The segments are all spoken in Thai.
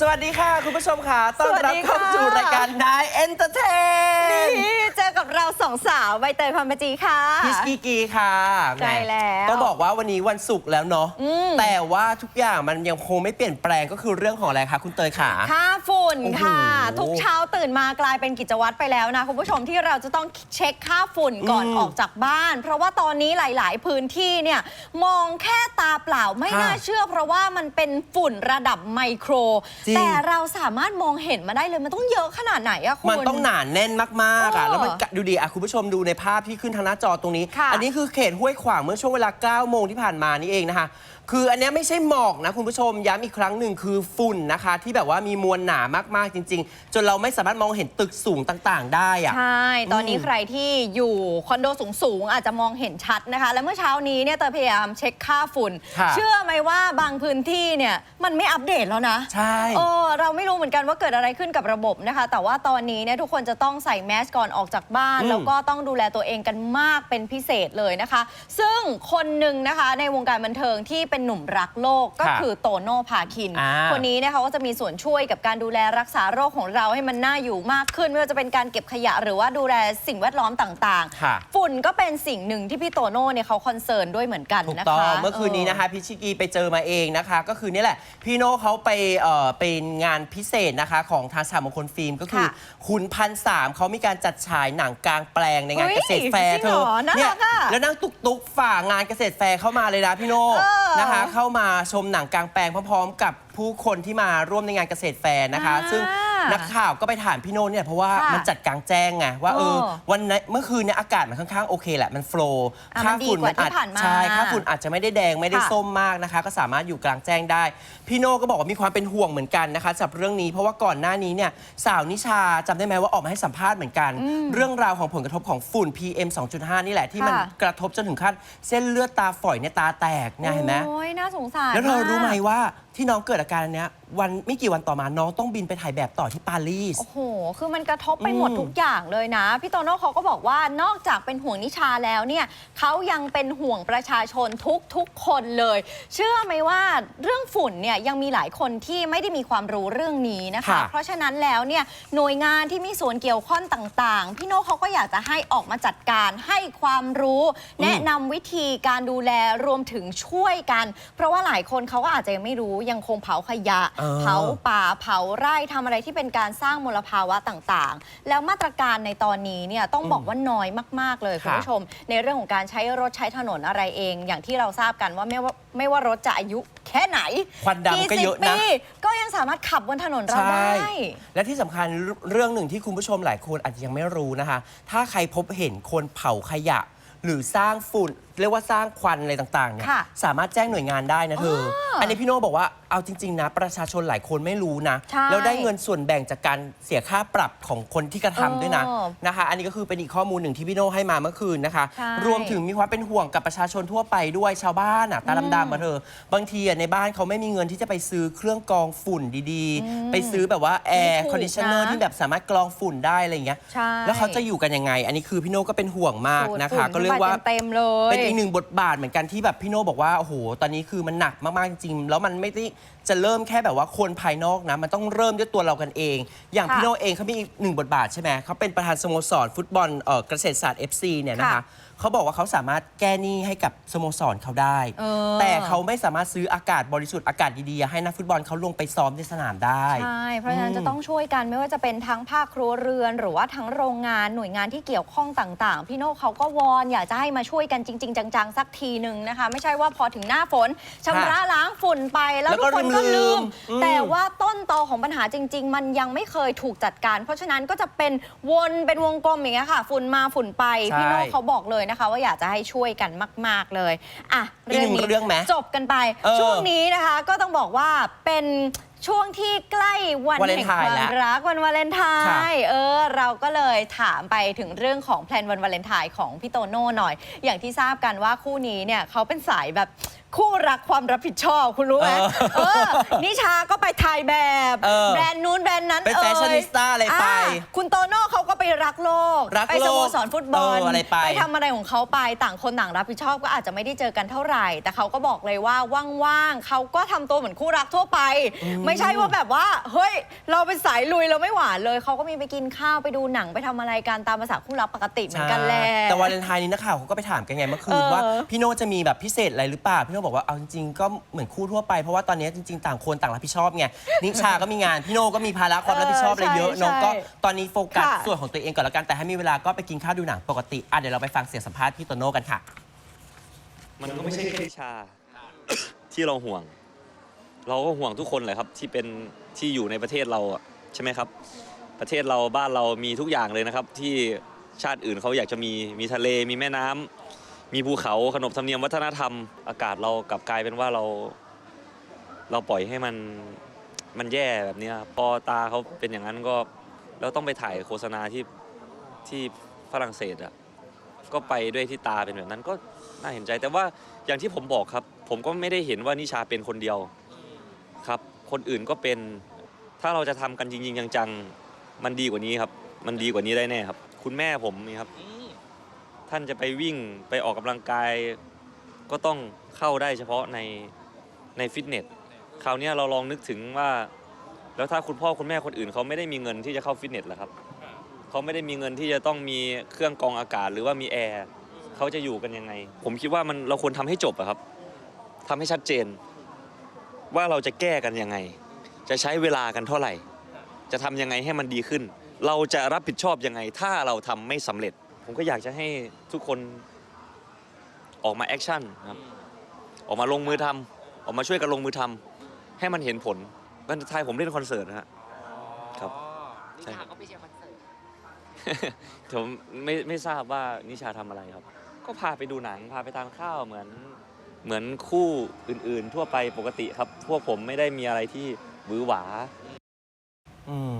สวัสดีค่ะ คุณผู้ชมค่ะต้อนสวัรับสดีเข้าค่ะสู่รายการนายเอนเตอร์เทนนี่เจอกับเราสองสาวใบเตยพันปจีค่ะพิสกีกีค่ะใช่แล้วต้องบอกว่าวันนี้วันศุกร์แล้วเนาะอืมแต่ว่าทุกอย่างมันยังคงไม่เปลี่ยนแปลงก็คือเรื่องของอะไรคะคุณเตยขาค่าฝุ่นค่ะโอ้โหทุกเช้าตื่นมากลายเป็นกิจวัตรไปแล้วนะคุณผู้ชมที่เราจะต้องเช็คค่าฝุ่นก่อนอืมออกจากบ้าน เพราะว่าตอนนี้หลาย ๆ พื้นที่เนี่ยมองแค่ตาเปล่าไม่ค่ะน่าเชื่อ เพราะว่ามันเป็นฝุ่นระดับไมโครจริง แต่เราสามารถมองเห็นมาได้เลยมันต้องเยอะขนาดไหนอะคุณ มันต้องหนาแน่นมากๆอะเออแล้วมันกะดูดีอะคุณผู้ชมดูในภาพที่ขึ้นทางหน้าจอตรงนี้ ค่ะอันนี้คือเขตห้วยขวางเมื่อช่วงเวลา 9 โมงที่ผ่านมานี่เองนะคะ คืออันเนี้ยไม่ใช่หมอกนะคุณผู้ชมย้ำอีกครั้งหนึ่งคือฝุ่นนะคะ ที่แบบว่ามีมวลหนามากๆจริง ๆ จนเราไม่สามารถมองเห็นตึกสูงต่างๆ ได้อะ ใช่ ตอนนี้อืมใครที่อยู่คอนโดสูงๆ อาจจะมองเห็นชัดนะคะ และเมื่อเช้านี้เนี่ยเตยพยายามเช็คค่าฝุ่น ค่ะ เชื่อไหมว่าบางพื้นที่เนี่ยมันไม่อัปเดตแล้วนะ ใช่เออเราไม่รู้เหมือนกันว่าเกิดอะไรขึ้นกับระบบนะคะ แต่ว่าตอนนี้เนี่ยทุกคนจะต้องใส่แมสก่อนออกจากบ้านอืมแล้วก็ต้องดูแลตัวเองกันมากเป็นพิเศษเลยนะคะ ซึ่งคนหนึ่งนะคะในวงการบันเทิงที่เป็นหนุ่มรักโลกก็ค่ะคือโตโน่พาคิน อ่า คนนี้เนี่ยเขาก็จะมีส่วนช่วยกับการดูแลรักษาโรคของเราให้มันน่าอยู่มากขึ้น ไม่ว่าจะเป็นการเก็บขยะหรือว่าดูแลสิ่งแวดล้อมต่างค่ะ ๆ ฝุ่นก็เป็นสิ่งหนึ่งที่พี่โตโน่เนี่ยเขาคอนเซิร์นด้วยเหมือนกันถูกนะต้อคะงเมื่อคืนนี้นะคะพี่ชิกีไปเจอมาเองนะคะ ก็คือนี่แหละพี่โน่เขาไปเอ่อเป็นงานพิเศษนะคะของทางสามมงคลฟิล์มก็คือ ค่ะคุณพันสามเขามีการจัดฉายหนังกลางแปลงในงานเฮ้ยเกษตรแฟร์จริงเธเหรออน่าเนี่รักอะแล้วนั่งตุกตุกๆฝ่างานเกษตรแฟร์เข้ามาเลยนะพี่โน่เออนะคะ เข้ามาชมหนังกลางแปลงพร้อมๆ กับผู้คนที่มาร่วมในงานเกษตรแฟร์นะคะ อ่า ซึ่ง นักข่าวก็ไปถามพี่โน่เนี่ยเพราะว่าค่ะมันจัดกลางแจ้งไงว่าเออเออวันนั้นเมื่อคืนเนี่ยอากาศมันค่อนข้างโอเคแหละมันโฟล์อะมันดีกว่าที่ผ่านมาใช่ค่าฝุ่นอาจจะไม่ได้แดงไม่ได้ค่ะส้มมากนะคะ ก็สามารถอยู่กลางแจ้งได้ พี่โน่ก็บอกว่ามีความเป็นห่วงเหมือนกันนะคะสำหรับเรื่องนี้เพราะว่าก่อนหน้านี้เนี่ยสาวนิชาจำได้ไหมว่าออกมาให้สัมภาษณ์เหมือนกัน เรื่องราวของผลกระทบของฝุ่น PM 2.5 นี่แหละที่มันค่ะ กระทบจนถึงขั้นเส้นเลือดตาฝอยในยตาแตกเนี่ยเห็นไหม โอ้ยน่าสงสารแล้วเธอรู้ไหมาก ว่าที่น้องเกิดอาการอันเนี้ยวันไม่กี่วันต่อมาน้องต้องบินไปถ่ายแบบต่อที่ปารีส โอ้โห คือมันกระทบไปหมดอืมทุกอย่างเลยนะ พี่โตโน่เขาก็บอกว่านอกจากเป็นห่วงนิชาแล้วเนี่ยเขายังเป็นห่วงประชาชนทุกทุกๆคนเลย เชื่อไหมว่าเรื่องฝุ่นเนี่ยยังมีหลายคนที่ไม่ได้มีความรู้เรื่องนี้นะคะ ค่ะ เพราะฉะนั้นแล้วเนี่ยหน่วยงานที่มีส่วนเกี่ยวข้องต่างๆ พี่โน่เขาก็อยากจะให้ออกมาจัดการให้ความรู้ แนะนำวิธีการดูแลรวมถึงช่วยกัน เพราะว่าหลายคนเขาก็อาจจะยังไม่รู้ยังคงเผาขยะ เออ เผาป่าเผาไร่ทำอะไรที่เป็นการสร้างมลภาวะต่างๆ แล้วมาตรการในตอนนี้เนี่ยต้องบอกว่าน้อยมาก ๆ เลยคุณค่ะผู้ชม ในเรื่องของการใช้รถใช้ถนนอะไรเอง อย่างที่เราทราบกันว่าไม่ว่าไม่ว่ารถจะอายุแค่ไหนควันดำก็เยอะนะ ปีก็ยังสามารถขับบนถนนเราได้ และที่สำคัญเรื่องหนึ่งที่คุณผู้ชมหลายคนอาจจะยังไม่รู้นะคะ ถ้าใครพบเห็นคนเผาขยะ หรือสร้างฝุ่น เรียกว่าสร้างควันอะไรต่างๆเนี่ยค่ะสามารถแจ้งหน่วยงานได้นะเธออออันนี้พี่โน่บอกว่าเอาจริง ๆ นะ ประชาชนหลายคนไม่รู้นะ ใช่แล้วได้เงินส่วนแบ่งจากการเสียค่าปรับของคนที่กระทำด้วยนะเออนะคะ อันนี้ก็คือเป็นอีกข้อมูลหนึ่งที่พี่โน่ให้มาเมื่อคืนนะคะ ใช่ รวมถึงมีความเป็นห่วงกับประชาชนทั่วไปด้วยชาวบ้านอะตาดำๆมาเธอบางทีอะในบ้านเขาไม่มีเงินที่จะไปซื้อเครื่องกรองฝุ่นดีๆ ไปซื้อแบบว่าแอร์ไม่ถูกคอนดิชเนอร์นะที่แบบสามารถกรองฝุ่นได้อะไรอย่างเงี้ยใช่ แล้วเขาจะอยู่กันยังไง อันนี้คือพี่โน่ก็เป็นห่วงมากนะคะฝุ่ก็เรียกว่าเต็มๆเลย เป็นอีกหนึ่งบทบาทเหมือนกันที่แบบพี่โน่บอกว่าโอ้โหตอนนี้คือมันหนักมากๆจริงๆแล้วมันไม่ได้จะเริ่มแค่แบบว่าคนภายนอกนะ มันต้องเริ่มด้วยตัวเรากันเอง อย่างพี่โน่เองเขามีอีกหนึ่งบทบาทใช่ไหมเขาเป็นประธานสโมสรฟุตบอลเอ่อเกษตรศาสตร์ FC เนี่ยนะคะเขาบอกว่าเขาสามารถแก้หนี้ให้กับสโมสรเขาได้ เออ แต่เขาไม่สามารถซื้ออากาศบริสุทธิ์อากาศดีๆ ให้นักฟุตบอลเขาลงไปซ้อมในสนามได้ ใช่ เพราะฉะนั้นจะต้องช่วยกันไม่ว่าจะเป็นทั้งภาคครัวเรือน หรือว่าทั้งโรงงานหน่วยงานที่เกี่ยวข้องต่าง ๆ พี่โน่เขาก็วอนอยากจะให้มาช่วยกันจริง ๆ จังๆ สักทีหนึ่งนะคะ ไม่ใช่ว่าพอถึงหน้าฝนชำระล้างฝุ่นไปแล้วแล้วทุก็กคนก็ลืลืม ม อืม แต่ว่าต้นตอของปัญหาจริง ๆ มันยังไม่เคยถูกจัดการ เพราะฉะนั้นก็จะเป็นวนเป็นวงกลมอย่างเงี้ยค่ะ ฝุ่นมาฝุ่นไปใช่พี่โน่เขาบอกเลยนะคะ ว่าอยากจะให้ช่วยกันมาก ๆ เลยอะอีกหนึ่งเรื่องไหมจบกันไปเออช่วงนี้นะคะก็ต้องบอกว่าเป็นช่วงที่ใกล้วันวาเลแห่นงไทคน์วามแล้วรักวันวาเลนไทค่ะน์เออเราก็เลยถามไปถึงเรื่องของแพลนวันวาเลนไทน์ของพี่โตโน่หน่อย อย่างที่ทราบกันว่าคู่นี้เนี่ยเขาเป็นสายแบบ คู่รักความรับผิดชอบคุณรู้ไหมเออเออนิชาก็ไปถ่ายแบบ เออ แบรนด์นู้นแบรนด์นั้นเป็นอ่ยแฟชั่นนิสต้าอะไรไป อ่าคุณโตโน่เขาก็ไปไปรักโลก รักไปโลสกโมสรฟุตบอลเอออะไรไป ทำอะไรของเขาไปต่างคนต่างรับผิดชอบก็อาจจะไม่ได้เจอกันเท่าไหร่ แต่เขาก็บอกเลยว่าว่างๆเขาก็ทำตัวเหมือนคู่รักทั่วไป ไม่ใช่ว่าแบบว่าเฮ้ยเราเป็นสายลุยเราไม่หวานเลยเขาก็มีไปกินข้าวไปดูหนังไปทำอะไรกันตามภาษาคู่รักปกติเหมือนกันแหละ ใช่แต่วาเลนไทน์นี้นักข่าวเขาก็ไปถามกันไงเมื่อคืนเออว่าพี่โน่จะมีแบบพิเศษอะไรหรือเปล่าพี่โน่บอกว่าเอาจริงๆก็เหมือนคู่ทั่วไปเพราะว่าตอนนี้จริงๆ ต่างคนต่างรับผิดชอบไงนิชาก็มีงานพี่โน่ก็มีภาระความรับผิดชอบอะไรเยอะเออใช่เน้องก็ใช่ตอนนี้โฟกัสค่ะ ส่วนของตัวเองก่อนละกันแต่ให้มีเวลาก็ไปกินข้าวดูหนังปกติอะเดี๋ยวเราไปฟังเสียงสัมภาษณ์พี่โตโน่กันค่ะ มันก็ไม่ใช่แค่นิชา ที่เราห่วง เราก็ห่วงทุกคนแหละครับ ที่เป็นที่อยู่ในประเทศเราอะใช่ไหมครับ ประเทศเราบ้านเรามีทุกอย่างเลยนะครับ ที่ชาติอื่นเขาอยากจะมีมีทะเลมีแม่น้ำ มีภูเขาขนบธรรมเนียมวัฒนธรรม อากาศเรากลับกลายเป็นว่าเรา เราปล่อยให้มันมันแย่แบบนี้ครับพอตาเขาเป็นอย่างนั้นก็เราต้องไปถ่ายโฆษณาที่ที่ฝรั่งเศสอะก็ไปด้วยที่ตาเป็นแบบนั้นก็น่าเห็นใจ แต่ว่าอย่างที่ผมบอกครับ ผมก็ไม่ได้เห็นว่านิชาเป็นคนเดียวครับ คนอื่นก็เป็นถ้าเราจะทำกันจริงๆจังๆมันดีกว่านี้ครับ มันดีกว่านี้ได้แน่ครับ คุณแม่ผมนี่ครับ ท่านจะไปวิ่งไปออกกำลังกาย ก็ต้องเข้าได้เฉพาะในในฟิตเนสคราวนี้เราลองนึกถึงว่า แล้วถ้าคุณพ่อคุณแม่คนอื่นเขาไม่ได้มีเงินที่จะเข้าฟิตเนสล่ะครับเขาไม่ได้มีเงินที่จะต้องมีเครื่องกรองอากาศหรือว่ามีแอร์เขาจะอยู่กันยังไง ผมคิดว่ามันเราควรทำให้จบอะครับทำให้ชัดเจน ว่าเราจะแก้กันยังไง จะใช้เวลากันเท่าไหร่ จะทำยังไงให้มันดีขึ้น เราจะรับผิดชอบยังไง ถ้าเราทำไม่สำเร็จ ผมก็อยากจะให้ทุกคนออกมาแอคชั่นครับ ออกมาลงมือทำออกมาช่วยกันลงมือทำให้มันเห็นผลวันสุดท้ายผมเล่นคอนเสิร์ตนะฮะ ครับ นิชาก็ไปเชียร์คอนเสิร์ตผมไม่ไม่ทราบว่านิชาทำอะไรครับ ก็พาไปดูหนังพาไปทานข้าวเหมือนเหมือนคู่อื่นๆ ทั่วไปปกติครับ พวกผมไม่ได้มีอะไรที่หวือหวา อืม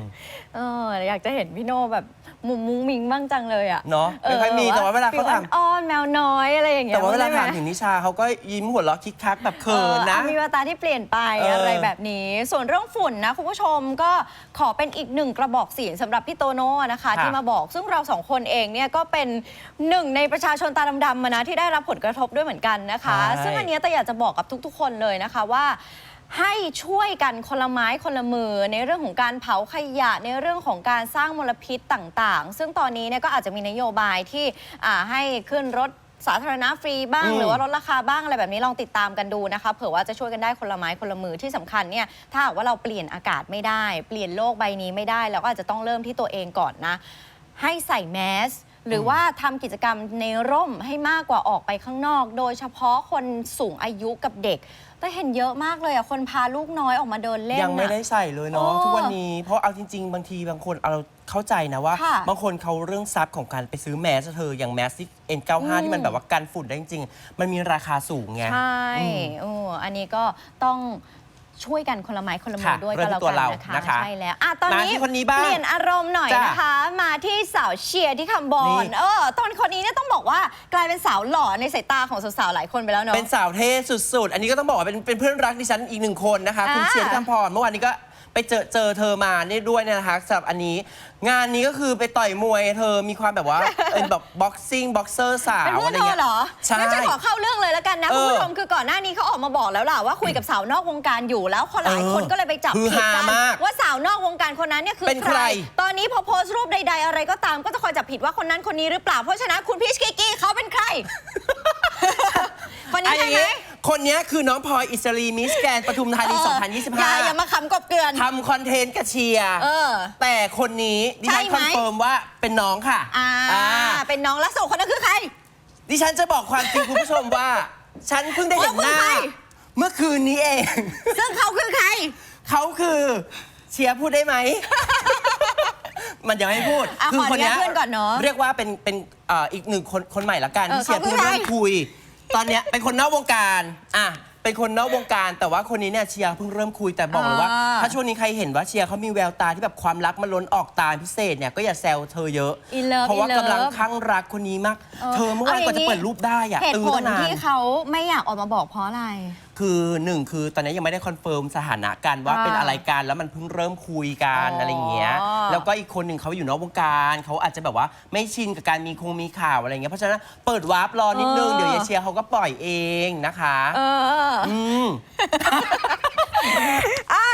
เอออยากจะเห็นพี่โน่แบบ มุมมุ้งมิงบ้างจังเลยอะเนาะไม่ค่อยมีแต่ว่าเวลาเขาถามฟิอ้อนๆแมวน้อยอะไรอย่างเงี้ยแต่ว่าเวลาใช่ไหถามถึงนิชาเขาก็ยิ้มหัวเราะคิกคักแบบเขินนะ ออมีแววตาที่เปลี่ยนไปเออออะไรแบบนี้ ส่วนเรื่องฝุ่นนะ คุณผู้ชมก็ขอเป็นอีกหนึ่งกระบอกเสียงสำหรับพี่โตโน่นะคะที่มาบอกซึ่งเราสองคนเองเนี่ยก็เป็นหนึ่งในประชาชนตาดำๆมานะที่ได้รับผลกระทบด้วยเหมือนกันนะคะซึ่งอันเนี้ยแต่อยากจะบอกกับทุกๆ คนเลยนะคะว่า ให้ช่วยกันคนละไม้คนละมือ ในเรื่องของการเผาขยะ ในเรื่องของการสร้างมลพิษต่างๆ ซึ่งตอนนี้เนี่ยก็อาจจะมีนโยบายที่อ่าให้ขึ้นรถสาธารณะฟรีบ้างอืมหรือว่าลดราคาบ้างอะไรแบบนี้ลองติดตามกันดูนะคะเผื่อว่าจะช่วยกันได้คนละไม้คนละมือที่สำคัญเนี่ยถ้าหากว่าเราเปลี่ยนอากาศไม่ได้ เปลี่ยนโลกใบนี้ไม่ได้เราก็อาจจะต้องเริ่มที่ตัวเองก่อนนะ ให้ใส่แมสหรือว่าทำกิจกรรมในร่มให้มากกว่าออกไปข้างนอก โดยเฉพาะคนสูงอายุกับเด็ก แต่เห็นเยอะมากเลยอะคนพาลูกน้อยออกมาเดินเล่นยังไม่น่ะได้ใส่เลยเนาะโอ้ทุกวันนี้เพราะเอาจริง ๆ บางทีบางคนเอาเราเข้าใจนะว่า ค่ะบางคนเขาเรื่องซับของการไปซื้อแมสเธออย่างแมสที่อื N95 มที่มันแบบว่ากันฝุ่นได้จริงๆ มันมีราคาสูงไง ใช่อืมโอ้อันนี้ก็ต้อง ช่วยกันคนละไม้คนละมือค่ะด้วยเริ่ก็มที่แล้วตัวกันเรานะคะนะคะใช่แล้วอะตอนนี้มาที่คนนี้บ้างเปลี่ยนอารมณ์หน่อยจ้ะนะคะ มาที่สาวเชียร์ที่คำบอลนี่เออตอนคนนี้เนี่ยต้องบอกว่ากลายเป็นสาวหล่อในสายตาของสาวๆหลายคนไปแล้วเนาะ เป็นสาวเท่สุดๆ อันนี้ก็ต้องบอกว่าเป็นเป็นเพื่อนรักดิฉันอีกหนึ่งคนนะคะ คุณอ่าเชียร์ที่คำพรเมื่อวานนี้ก็ ไปเจอเจอเธอมานี่ด้วยเนยนะคะสำหรับอันนี้ งานนี้ก็คือไปต่อยมวยเธอมีความแบบว่า เป็นแบบบ็อกซิ่งบ็อกเซอร์สาเป็นวเพื่ออะนไรเธอเงี้ยเหรอใช่งั้นจะขอเข้าเรื่องเลยแล้วกันนะเอคุณอผู้ชมคือก่อนหน้านี้เขาออกมาบอกแล้วล่ะว่าคุยกับสาวนอกวงการอยู่แล้วคนหลายเออคนก็เลยไปจับฮือผิดฮากันมากว่าสาวนอกวงการคนนั้นเนี่ยคือเป็นใคร ตอนนี้พอโพสต์รูปใด ๆ อะไรก็ตามก็จะคอยจับผิดว่าคนนั้นคนนี้หรือเปล่าเพราะฉะนั้นคุณพีชกิกกี้เขาเป็นใคร คนนี้อะอใช่ย่างไหมงี้ คนเนี้ยคือน้องพลอยอิสรีมิสแกนปทุมธานีเอออย่าอย่า2025มาขำกบเกลือน ทำคอนเทนต์กับเชียร์เออแต่คนนี้ดิฉันใช่ไหม คอนเฟิร์มว่าเป็นน้องค่ะอ่า อ่าเป็นน้องและส่งคนนั้นคือใคร ดิฉันจะบอกความจริงคุณผู้ชมว่า ฉันเพิ่งได้เห็นหน้าว่าคือใคร เมื่อคืนนี้เอง ซึ่งเขาคือใคร เขาคือเชียร์พูดได้ไหม มันยังไม่พูดอะขออนุญาตเพื่อนก่อนเนอะเรียกว่าเป็นเป็นเอ่ออีกหนึ่งคนคนใหม่ละกันเออที่เชียร์เขาคืเพิ่องเริ่มใครคุย ตอนเนี้ยเป็นคนนอกวงการ อะ เป็นคนนอกวงการ แต่ว่าคนนี้เนี่ยเชียร์เพิ่งเริ่มคุยแต่บอกเลยว่า อ่า ถ้าช่วงนี้ใครเห็นว่าเชียร์เขามีแววตาที่แบบความรักมันล้นออกตาพิเศษเนี่ยก็อย่าแซวเธอเยอะ อินเลิฟเพราะว่าอินเลิฟกำลังคลั่งรักคนนี้มาก เธอเมื่อวานกว่าจะเปิดรูปได้อะเหตุตื้อผลตั้งนาน ที่เขาไม่อยากออกมาบอกเพราะอะไร คือหนึ่งคือตอนนี้ยังไม่ได้คอนเฟิร์มสถานะกันว่าอ่าเป็นอะไรกันแล้วมันเพิ่งเริ่มคุยกันอ๋อออะไรอย่างเงี้ยแล้วก็อีกคนหนึ่งเขาอยู่นอกวงการเขาอาจจะแบบว่าไม่ชินกับการมีคงมีข่าวอะไรเงี้ยเพราะฉะนั้นเปิดวาร์ปรอนิดนึงเดี๋ยวยายเชียร์เขาก็ปล่อยเองนะคะเอออืม อะ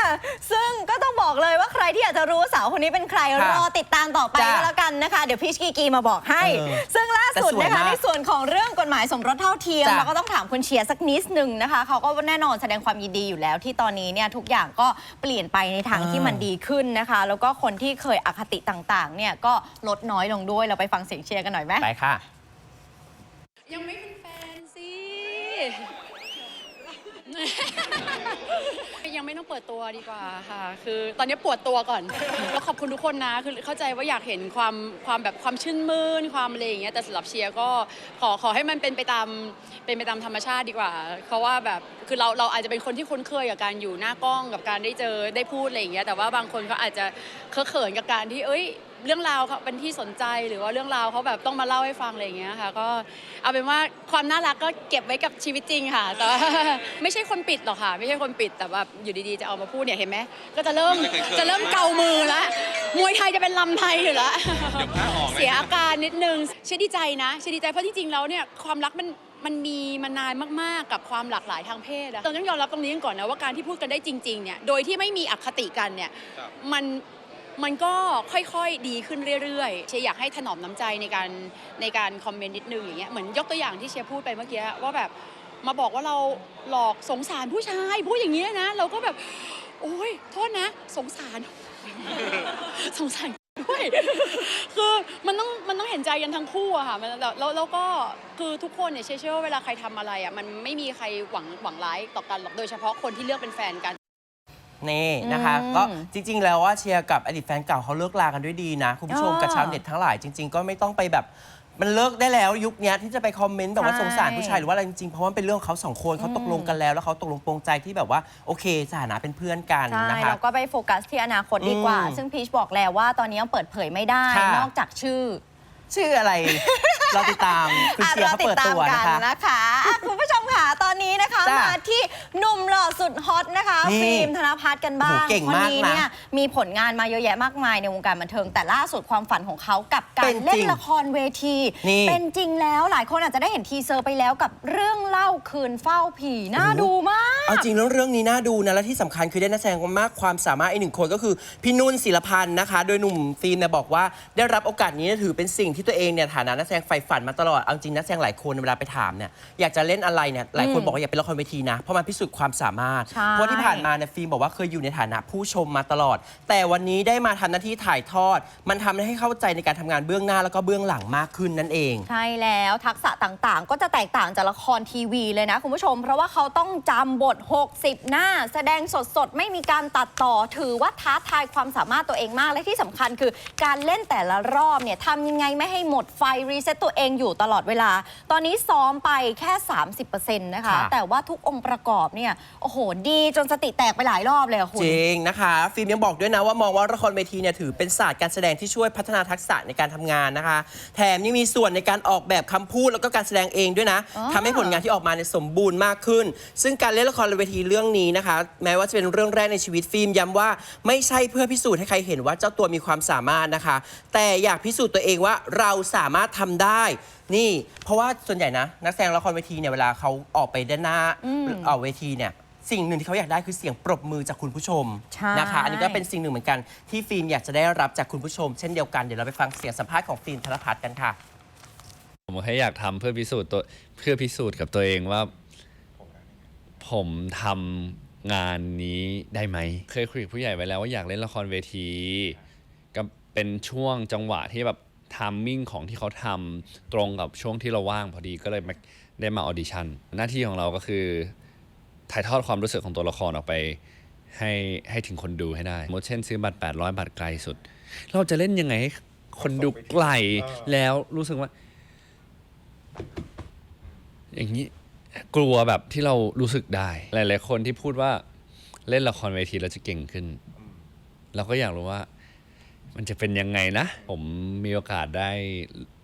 ซึ่งก็ต้องบอกเลยว่าใครที่อยากจะรู้ว่าสาวคนนี้เป็นใครค่ะรอติดตามต่อไปจ้ะก็แล้วกันนะคะ เดี๋ยวพี่กีกีมาบอกให้ เออซึ่งล่าสุดแต่สวยนะคะมากในส่วนของเรื่องกฎหมายสมรสเท่าเทียมจ้ะ เราก็ต้องถามคุณเชียร์สักนิดนึงนะคะเขาก็แน่นอนแสดงความยินดีอยู่แล้ว ที่ตอนนี้เนี่ยทุกอย่างก็เปลี่ยนไปในทางที่มันดีขึ้นนะคะ แล้วก็คนที่เคยอคติต่างๆ เนี่ยก็ลดน้อยลงด้วยเราไปฟังเสียงเชียร์กันหน่อยไหม ไปค่ะ ยังไม่เป็นแฟนสิ ยังไม่ต้องเปิดตัวดีกว่าค่ะ คือตอนนี้ปวดตัวก่อนก็ขอบคุณทุกคนนะ คือเข้าใจว่าอยากเห็นความความแบบความชื่นมื่นความอะไรอย่างเงี้ย แต่สำหรับเชียร์ก็ขอขอให้มันเป็นไปตามเป็นไปตามธรรมชาติดีกว่า เพราะว่าแบบคือเราเราอาจจะเป็นคนที่คุ้นเคยกับการอยู่หน้ากล้องกับการได้เจอได้พูดอะไรอย่างเงี้ย แต่ว่าบางคนเขาอาจจะเคอะเขินกับการที่เอ้ย เรื่องราวเขาเป็นที่สนใจหรือว่าเรื่องราวเขาแบบต้องมาเล่าให้ฟังอะไรอย่างเงี้ยค่ะ ก็เอาเป็นว่าความน่ารักก็เก็บไว้กับชีวิตจริงค่ะแต่ว่า ไม่ใช่คนปิดหรอกค่ะ ไม่ใช่คนปิดแต่ว่าอยู่ดีๆจะเอามาพูดเนี่ยเห็นไหมก็จะเริ่มจะเริ่มเกามือละมวยไทยจะเป็นลำไทยอยู่ละเสียอาการนิดนึงเชื่อดีใจนะเชื่อดีใจเพราะที่จริงแล้วเนี่ยความรักมันมันมีมานานมากๆ กับความหลากหลายทางเพศอะเราต้องยอมรับตรงนี้กันก่อนนะว่าการที่พูดกันได้จริงๆเนี่ยโดยที่ไม่มีอคติกันเนี่ยมัน มันก็ค่อยๆดีขึ้นเรื่อยๆ เชียร์อยากให้ถนอมน้ำใจในการในการคอมเมนต์นิดนึงอย่างเงี้ยเหมือนยกตัวอย่างที่เชียร์พูดไปเมื่อกี้ว่าแบบมาบอกว่าเราหลอกสงสารผู้ชายพูดอย่างเงี้ยนะ เราก็แบบ โอ้ยโทษนะ สงสาร สงสารด้วยคือมันต้องมันต้องเห็นใจกันทั้งคู่อะค่ะมันแล้วแล้วก็คือทุกคนเนี่ยเชื่อว่าเวลาใครทำอะไรอะมันไม่มีใครหวังหวังร้ายต่อกันหรอกโดยเฉพาะคนที่เลือกเป็นแฟนกัน นี่นะคะอืมก็จริง ๆ แล้วว่าเชียร์กับอดีตแฟนเก่าเขาเลิกลากันด้วยดีนะ คุณผู้ชมอ่ากับชาวเน็ตทั้งหลายจริง ๆ ก็ไม่ต้องไปแบบมันเลิกได้แล้วยุคเนี้ยที่จะไปคอมเมนต์แบบว่าใช่สงสารผู้ชายหรือว่าอะไรจริงๆ เพราะว่ามันเป็นเรื่องของเขาสองคนเขาตกลงกันแล้ว แล้วเขาตกลงปรงใจที่แบบว่าโอเคสถานะเป็นเพื่อนกันใช่นะคะเราก็ไปโฟกัสที่อนาคตดีกว่าอืมซึ่งพีชบอกแล้วว่าตอนนี้ยังเปิดเผยไม่ได้ค่ะนอกจากชื่อ ชื่ออะไรเราติดตามคุณเชียร์เขาเปิดตัวอะนะคะรอติดตามกันนะคะอะคุณผู้ชมค่ะตอนนี้นะคะจ้ะมาที่หนุ่มหล่อสุดฮอตนะคะนี่ฟิล์มธนพัฒน์กันบ้างโอ้โหเก่งคนมากนี้นะเนี่ยมีผลงานมาเยอะแยะมากมายในวงการบันเทิง แต่ล่าสุดความฝันของเขากับกาเป็รนจริงเล่นละครเวทีนี่เป็นจริงแล้วหลายคนอาจจะได้เห็นทีเซอร์ไปแล้วกับเรื่องเล่าคืนเฝ้าผีน่าดูมาก เอาจริงแล้วเรื่องนี้น่าดูนะและที่สำคัญคือได้นักแสดงมากความสามารถอีกหนึ่งคนก็คือพี่นุ่นศิลพันธ์นะคะ โดยหนุ่มฟิล์มเนี่ยบอกว่าได้รับโอกาสนี้ถือเป็นสิ่งที่ตัวเองเนี่ยฐานะนักแสดงใฝ่ฝันมาตลอดเอาจริงนักแสดงหลายคนเวลาไปถามเนี่ยอยากจะเล่นอะไรเนี่ยหลายคนอืมบอกว่าอยากเป็นละครเวทีนะเพราะมันพิสูจน์ความสามารถ ใช่ เพราะที่ผ่านมาเนี่ยฟิล์มบอกว่าเคยอยู่ในฐานะผู้ชมมาตลอด แต่วันนี้ได้มาทำหน้าที่ถ่ายทอด มันทำให้เข้าใจในการทำงานเบื้องหน้าแล้วก็เบื้องหลังมากขึ้นนั่นเอง ใช่แล้วทักษะต่างๆ ก็จะแตกต่างจากละครทีวีเลยนะ คุณผู้ชม เพราะว่าเขาต้องจำบท 60 หน้า แสดงสดๆ ไม่มีการตัดต่อถือว่าท้าทายความสามารถตัวเองมาก และที่สำคัญคือการเล่นแต่ละรอบเนี่ยทำยังไงไม่ให้หมดไฟรีเซ็ตตัวเองอยู่ตลอดเวลา ตอนนี้ซ้อมไปแค่ 30%นะคะ ค่ะ แต่ว่าทุกองค์ประกอบเนี่ย โอ้โห ดีจนสติแตกไปหลายรอบเลยอะคุณ จริงนะคะ ฟิล์มยังบอกด้วยนะว่ามองว่าละครเวทีเนี่ยถือเป็นศาสตร์การแสดงที่ช่วยพัฒนาทักษะในการทำงานนะคะ แถมยังมีส่วนในการออกแบบคำพูดแล้วก็การแสดงเองด้วยนะอ๋อ ทำให้ผลงานที่ออกมาเนี่ยสมบูรณ์มากขึ้น ซึ่งการเล่นละครเวทีเรื่องนี้นะคะ แม้ว่าจะเป็นเรื่องแรกในชีวิตฟิล์มย้ำว่าไม่ใช่เพื่อพิสูจน์ให้ใครเห็นว่าเจ้าตัวมีความสามารถนะคะ แต่อยากพิสูจน์ตัวเองว่าเราสามารถทำได้ นี่ เพราะว่าส่วนใหญ่นะ นักแสดงละครเวทีเนี่ยเวลาเขาออกไปด้านหน้าอืมออกเวทีเนี่ยสิ่งหนึ่งที่เขาอยากได้คือเสียงปรบมือจากคุณผู้ชมใช่ นะคะ อันนี้ก็เป็นสิ่งหนึ่งเหมือนกันที่ฟิล์มอยากจะได้รับจากคุณผู้ชม เช่นเดียวกันเดี๋ยวเราไปฟังเสียงสัมภาษณ์ของฟิล์มธนพัฒน์กันค่ะ ผมแค่อยากทำเพื่อพิสูจน์ตัวเพื่อพิสูจน์กับตัวเองว่า ผมทำงานนี้ได้ไหม เคยคุยกับผู้ใหญ่ไว้แล้วว่าอยากเล่นละครเวทีก็เป็นช่วงจังหวะที่แบบ ทามมิ่งของที่เขาทำตรงกับช่วงที่เราว่างพอดีก็เลยได้มาออดิชั่นหน้าที่ของเราก็คือถ่ายทอดความรู้สึกของตัวละครออกไป ให้ให้ถึงคนดูให้ได้มมติเช่นซื้อบัตร 800บัตรไกลสุด เราจะเล่นยังไงให้คนดูไกลแล้วรู้สึกว่า อย่างนี้กลัวแบบที่เรารู้สึกได้ หลาย ๆ คนที่พูดว่าเล่นละครเวทีเราจะเก่งขึ้น เราก็อยากรู้ว่า มันจะเป็นยังไงนะ ผมมีโอกาสได้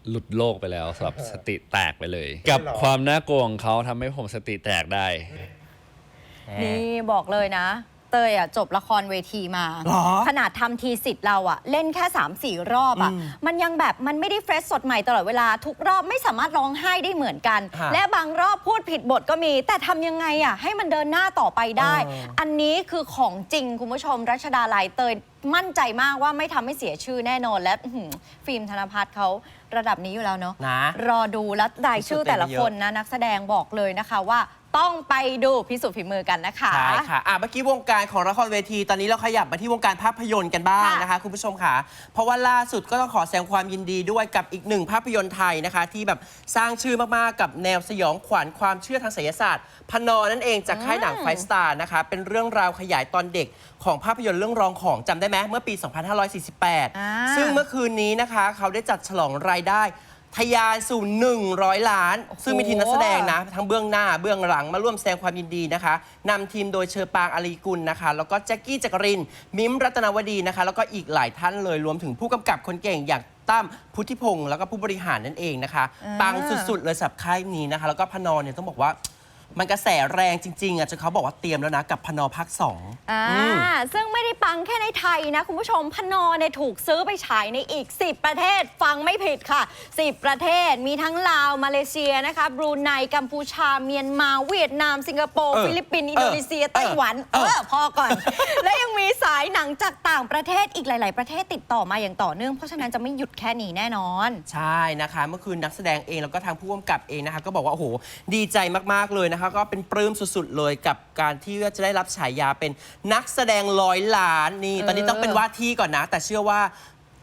หลุดโลกไปแล้วสำหรับสติแตกไปเลย กับความน่ากลัวของเขาทำให้ผมสติแตกได้ นี่บอกเลยนะ เตยอะจบละครเวทีมา หรอขนาดทำทีสิทธิ์เราอะ เล่นแค่ 3 4 รอบอะ อืมมันยังแบบมันไม่ได้เฟรชสดใหม่ตลอดเวลาทุกรอบไม่สามารถร้องไห้ได้เหมือนกัน ฮะและบางรอบพูดผิดบทก็มี แต่ทำยังไงอะ ให้มันเดินหน้าต่อไปได้ เอออัอันนี้คือของจริงคุณผู้ชม รัชดาลัยเตยมั่นใจมากว่าไม่ทำให้เสียชื่อแน่นอนและอื้อหือฟิล์มธนพัฒน์เขาระดับนี้อยู่แล้วเนาะ นะ รอดูและรายชื่อแต่ละคนนะนักแสดงบอกเลยนะคะว่า ต้องไปดูพิสูจน์ฝีมือกันนะคะ ใช่ค่ะอะ เมื่อกี้วงการของละครเวที ตอนนี้เราขยับมาที่วงการภาพยนตร์กันบ้างค่ะนะคะ คุณผู้ชมค่ะ เพราะว่าล่าสุดก็ต้องขอแสดงความยินดีด้วยกับอีกหนึ่งภาพยนตร์ไทยนะคะ ที่แบบสร้างชื่อมากๆกับแนวสยองขวัญความเชื่อทางไสยศาสตร์ พนอนั่นเองจากค่ายหนังไฟสตาร์นะคะ เป็นเรื่องราวขยายตอนเด็กของภาพยนตร์เรื่องรองของจำได้ไหมเมื่อปีอ่า2548 ซึ่งเมื่อคืนนี้นะคะ เขาได้จัดฉลองรายได้ ทะยานสู่ 100 ล้านโอ้โหซึ่งมีทีมนักแสดงนะ ทั้งเบื้องหน้าเบื้องหลังมาร่วมแสดงความยินดีนะคะนำทีมโดยเชอปางอารีกุลนะคะ แล้วก็แจ็คกี้จักริน มิมรัตนวดีนะคะ แล้วก็อีกหลายท่านเลยรวมถึงผู้กำกับคนเก่งอย่างตั้มพุทธิพงศ์แล้วก็ผู้บริหารนั่นเองนะคะอ่าปังสุดๆเลยสำหรับค่ายนี้นะคะ แล้วก็พนอเนี่ยต้องบอกว่า มันกระแสแรงจริงๆอะจนเขาบอกว่าเตรียมแล้วนะกับพนอภาคสอง อ่าอืม ซึ่งไม่ได้ปังแค่ในไทยนะ คุณผู้ชมพนอเนี่ยถูกซื้อไปฉายในอีก 10 ประเทศฟังไม่ผิดค่ะ 10 ประเทศมีทั้งลาว มาเลเซียนะคะบรูไนกัมพูชาเมียนมาเวียดนาม สิงคโปร์ เออฟิลิปปินส์เอออินโดนีเซียไต้หวัน เอเออ อ พอก่อน และยังมีสายหนังจากต่างประเทศอีกหลาย ๆ ประเทศติดต่อมาอย่างต่อเนื่องเพราะฉะนั้นจะไม่หยุดแค่นี้แน่นอน ใช่นะคะ เมื่อคืนนักแสดงเองแล้วก็ทางผู้กำกับเองนะคะ ก็บอกว่า โอ้โห ดีใจมาก ๆ เลยนะคะก็เป็นปลื้มสุดๆเลยกับการที่จะได้รับฉายาเป็นนักแสดงร้อยล้านนี่เออตอนนี้ต้องเป็นว่าที่ก่อนนะ แต่เชื่อว่า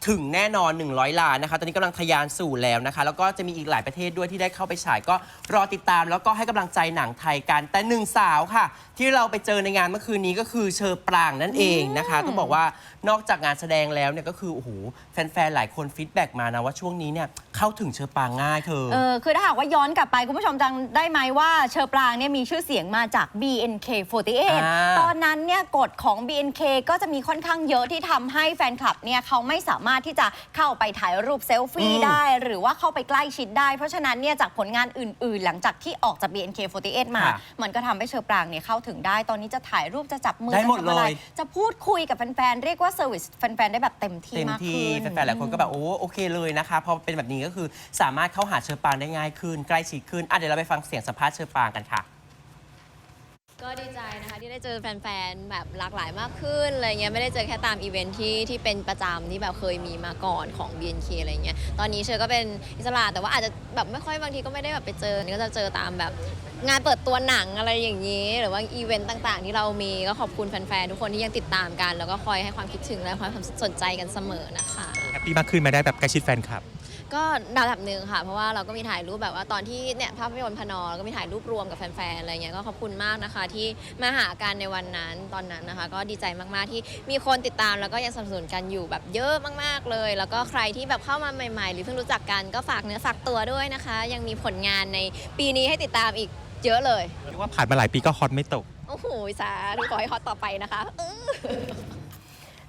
ถึงแน่นอน 100 ล้านนะคะ ตอนนี้กำลังทะยานสู่แล้วนะคะ แล้วก็จะมีอีกหลายประเทศด้วยที่ได้เข้าไปฉายก็รอติดตามแล้วก็ให้กำลังใจหนังไทยกัน แต่หนึ่งสาวค่ะ ที่เราไปเจอในงานเมื่อคืนนี้ก็คือเชอปรางนั่นเองนะคะ ต้องบอกว่านอกจากงานแสดงแล้วเนี่ยก็คือโอ้โหแฟนๆหลายคนฟีดแบ็กมานะว่าช่วงนี้เนี่ยเข้าถึงเชอปรางง่ายเธอ เออคือถ้าหากว่าย้อนกลับไปคุณผู้ชมจำได้ไหมว่าเชอปรางเนี่ยมีชื่อเสียงมาจาก BNK48 อ่า ตอนนั้นเนี่ยกฎของ BNK ก็จะมีค่อนข้างเยอะที่ทำให้แฟนคลับเนี่ยเขาไม่สามารถที่จะเข้าไปถ่ายรูปเซลฟี่อืมได้ หรือว่าเข้าไปใกล้ชิดได้ เพราะฉะนั้นเนี่ยจากผลงานอื่น ๆ หลังจากที่ออกจาก BNK48 มา ค่ะมันก็ทำให้เชอปรางเนี่ยเข้าถึงได้ ตอนนี้จะถ่ายรูปจะจับมือได้หมดจะทำอะไรเลย จะพูดคุยกับแฟน ๆ เรียกว่าเซอร์วิสแฟน ๆ ได้แบบเต็มที่เต็มมากที่ขึ้น แฟนๆหลายคนก็แบบโอ้โอเคเลยนะคะพอเป็นแบบนี้ก็คือสามารถเข้าหาเชอปรางได้ง่ายขึ้น ใกล้ชิดขึ้นอะเดี๋ยวเราไปฟังเสียงสัมภาษณ์เชอปรางกันค่ะ ก็ดีใจนะคะที่ได้เจอแฟนๆ แบบหลากหลายมากขึ้นอะไรเงี้ยไม่ได้เจอแค่ตามอีเวนท์ที่ที่เป็นประจำที่แบบเคยมีมาก่อนของ BNK อะไรเงี้ยตอนนี้เชอก็เป็นอิสระแต่ว่าอาจจะแบบไม่ค่อยบางทีก็ไม่ได้แบบไปเจอก็จะเจอตามแบบงานเปิดตัวหนังอะไรอย่างนี้ หรือว่าอีเวนต์ต่างๆ ที่เรามีก็ขอบคุณแฟนๆ ทุกคนที่ยังติดตามกัน แล้วก็คอยให้ความคิดถึงและความสนใจกันเสมอนะคะ แฮปปี้มากขึ้นมาได้แบบใกล้ชิดแฟนคลับ ก็ระดับหนึ่งค่ะ เพราะว่าเราก็มีถ่ายรูปแบบว่าตอนที่เนี่ยภาพยนตร์พนอแล้วก็มีถ่ายรูปรวมกับแฟนๆอะไรเงี้ยก็ขอบคุณมากนะคะ ที่มาหากันในวันนั้นตอนนั้นนะคะ ก็ดีใจมากๆที่มีคนติดตามแล้วก็ยังสนับสนุนกันอยู่แบบเยอะมากๆเลย แล้วก็ใครที่แบบเข้ามาใหม่ๆ หรือเพิ่งรู้จักกันก็ฝากเนื้อฝากตัวด้วยนะคะ ยังมีผลงานในปีนี้ให้ติดตามอีกเยอะเลยเรียกว่าผ่านมาหลายปีก็ฮอตไม่ตก โอ้โหสาธุขอให้ฮอตต่อไปนะคะ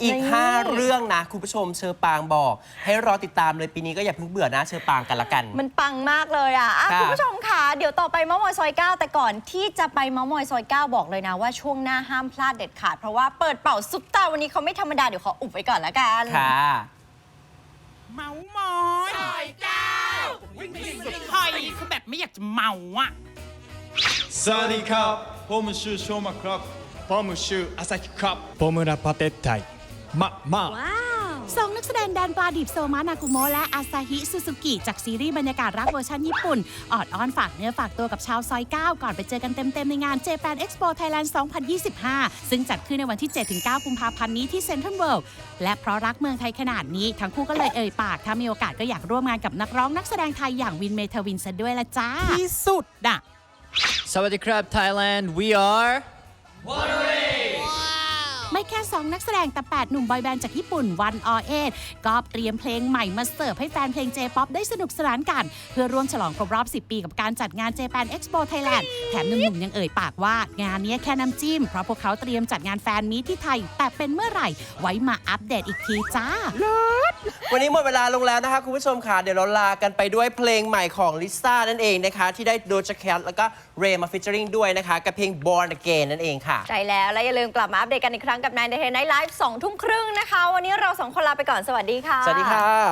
อีกนี่5เรื่องนะ คุณผู้ชมเชอปรางบอก ให้รอติดตามเลยปีนี้ก็อย่าเพิ่งเบื่อนะเชอปรางกันละกัน มันปังมากเลยอะอะค่ะคุณผู้ชมค่ะ เดี๋ยวต่อไปเมอมอยซอย 9 แต่ก่อนที่จะไปเมอมอยซอย 9 บอกเลยนะว่าช่วงหน้าห้ามพลาดเด็ดขาด เพราะว่าเปิดเป่าซุปตาวันนี้เขาไม่ธรรมดา เดี๋ยวขออุบไว้ก่อนละกัน ค่ะ เมามอยซอยเก้าวิ่งไปสุดหอยคือแบบไม่อยากจะเมาอะ สวัสดีครับผมชื่อโชมาครับผมชื่ออาซาฮิครับผมรับประเทศไทยมามาสองนักแสดงแดนปลาดิบโซมานากุโมะและอาซาฮิซูซูกิ จากซีรีส์บรรยากาศรักเวอร์ชันญี่ปุ่น ออดอ้อนฝากเนื้อฝากตัวกับชาวซอย 9 ก่อนไปเจอกันเต็ม ๆ ในงาน Japan Expo Thailand 2025 ซึ่งจัดขึ้นในวันที่ 7-9 กุมภาพันธ์นี้ที่เซ็นทรัลเวิลด์และเพราะรักเมืองไทยขนาดนี้ ทั้งคู่ก็เลยเอ่ยปาก ถ้ามีโอกาสก็อยากร่วมงานกับนักร้องนักแสดงไทยอย่างวินเมทวินซะด้วยละจ้าที่สุดอะ Sawadee Krab Thailand, we are ไม่ แค่ 2 นักแสดงแต่ 8 หนุ่มบอยแบนด์จากญี่ปุ่นวันออเอก็เตรียมเพลงใหม่มาเสิร์ฟให้แฟนเพลง J-POP ได้สนุกสนานกัน เพื่อร่วมฉลองครบรอบ 10 ปีกับการจัดงาน Japan Expo Thailand แถมหนุ่มๆยังเอ่ยปากว่างานนี้แค่น้ำจิ้ม เพราะพวกเขาเตรียมจัดงานแฟนมีที่ไทย แต่เป็นเมื่อไหร่ ไว้มาอัปเดตอีกทีจ้า วันนี้หมดเวลาลงแล้วนะคะคุณผู้ชมค่ะ เดี๋ยวเราลากันไปด้วยเพลงใหม่ของลิซ่านั่นเองนะคะ ที่ได้โดจแคทแล้วก็เรมาฟิชเชอริงด้วยนะคะ กับเพลง Born Again นั่นเองค่ะ ใช่แล้ว และอย่าลืมกลับมาอัปเดตกันอีกครั้งกับแมนเดย์ไนท์ไลฟ์สองทุ่มครึ่งนะคะ วันนี้เราสองคนลาไปก่อนสวัสดีค่ะ สวัสดีค่ะ